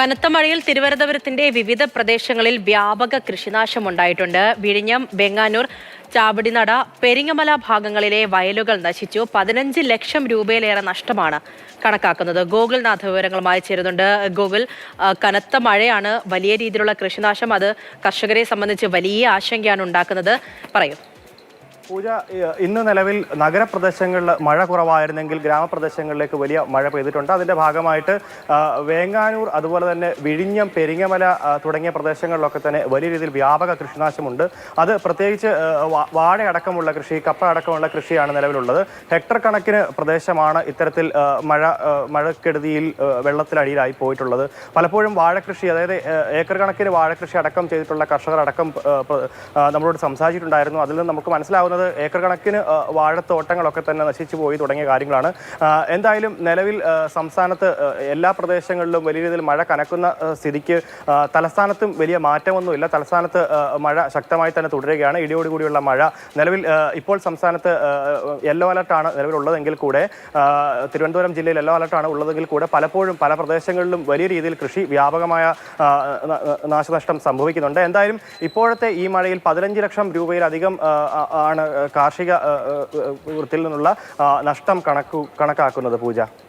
കനത്ത മഴയിൽ തിരുവനന്തപുരത്തിന്റെ വിവിധ പ്രദേശങ്ങളിൽ വ്യാപക കൃഷിനാശം ഉണ്ടായിട്ടുണ്ട് വിഴിഞ്ഞം ബെങ്ങാനൂർ ചാവടിനട പെരിങ്ങമല ഭാഗങ്ങളിലെ വയലുകൾ നശിച്ചു. പതിനഞ്ച് ലക്ഷം രൂപയിലേറെ നഷ്ടമാണ് കണക്കാക്കുന്നത്. ഗൂഗിൾനാഥ് വിവരങ്ങളുമായി ചേരുന്നുണ്ട്. ആ, കനത്ത മഴയാണ് വലിയ രീതിയിലുള്ള കൃഷിനാശം. അത് കർഷകരെ സംബന്ധിച്ച് വലിയ ആശങ്കയാണ് ഉണ്ടാക്കുന്നത്. പറയൂ. പൂജ ഇന്ന് നിലവിൽ നഗരപ്രദേശങ്ങളിൽ മഴ കുറവായിരുന്നെങ്കിൽ ഗ്രാമപ്രദേശങ്ങളിലേക്ക് വലിയ മഴ പെയ്തിട്ടുണ്ട്. അതിന്റെ ഭാഗമായിട്ട് വേങ്ങാനൂർ അതുപോലെ തന്നെ വിഴിഞ്ഞം പെരിങ്ങമല തുടങ്ങിയ പ്രദേശങ്ങളിലൊക്കെ തന്നെ വലിയ രീതിയിൽ വ്യാപക കൃഷിനാശമുണ്ട്. അത് പ്രത്യേകിച്ച് വാഴ അടക്കമുള്ള കൃഷി കപ്പ അടക്കമുള്ള കൃഷിയാണ് നിലവിലുള്ളത്. ഹെക്ടർ കണക്കിന് പ്രദേശമാണ് ഇത്തരത്തിൽ മഴ മഴക്കെടുതിയിൽ വെള്ളത്തിലടിയിലായി പോയിട്ടുള്ളത്. പലപ്പോഴും വാഴകൃഷി അതായത് ഏക്കർ കണക്കിന് വാഴകൃഷി അടക്കം ചെയ്തിട്ടുള്ള കർഷകർ അടക്കം നമ്മളോട് സംസാരിച്ചിട്ടുണ്ടായിരുന്നു. അതിൽ നിന്ന് നമുക്ക് മനസ്സിലാവുന്നത് ഏക്കർ കണക്കിന് വാഴത്തോട്ടങ്ങളൊക്കെ തന്നെ നശിച്ചു പോയി തുടങ്ങിയ കാര്യങ്ങളാണ്. എന്തായാലും നിലവിൽ സംസ്ഥാനത്ത് എല്ലാ പ്രദേശങ്ങളിലും വലിയ രീതിയിൽ മഴ കനക്കുന്ന സ്ഥിതിക്ക് തലസ്ഥാനത്തും വലിയ മാറ്റമൊന്നുമില്ല. തലസ്ഥാനത്ത് മഴ ശക്തമായി തന്നെ തുടരുകയാണ്. ഇടിയോട് കൂടിയുള്ള മഴ നിലവിൽ ഇപ്പോൾ സംസ്ഥാനത്ത് യെല്ലോ അലർട്ടാണ് നിലവിലുള്ളതെങ്കിൽ കൂടെ തിരുവനന്തപുരം ജില്ലയിൽ യെല്ലോ അലർട്ടാണ് ഉള്ളതെങ്കിൽ കൂടെ പലപ്പോഴും പല പ്രദേശങ്ങളിലും വലിയ രീതിയിൽ കൃഷി വ്യാപകമായ നാശനഷ്ടം സംഭവിക്കുന്നുണ്ട്. എന്തായാലും ഇപ്പോഴത്തെ ഈ മഴയിൽ പതിനഞ്ച് ലക്ഷം രൂപയിലധികം ആണ് കാർഷിക വൃത്തിയിൽ നിന്നുള്ള നഷ്ടം കണക്കു കണക്കാക്കുന്നത് പൂജ?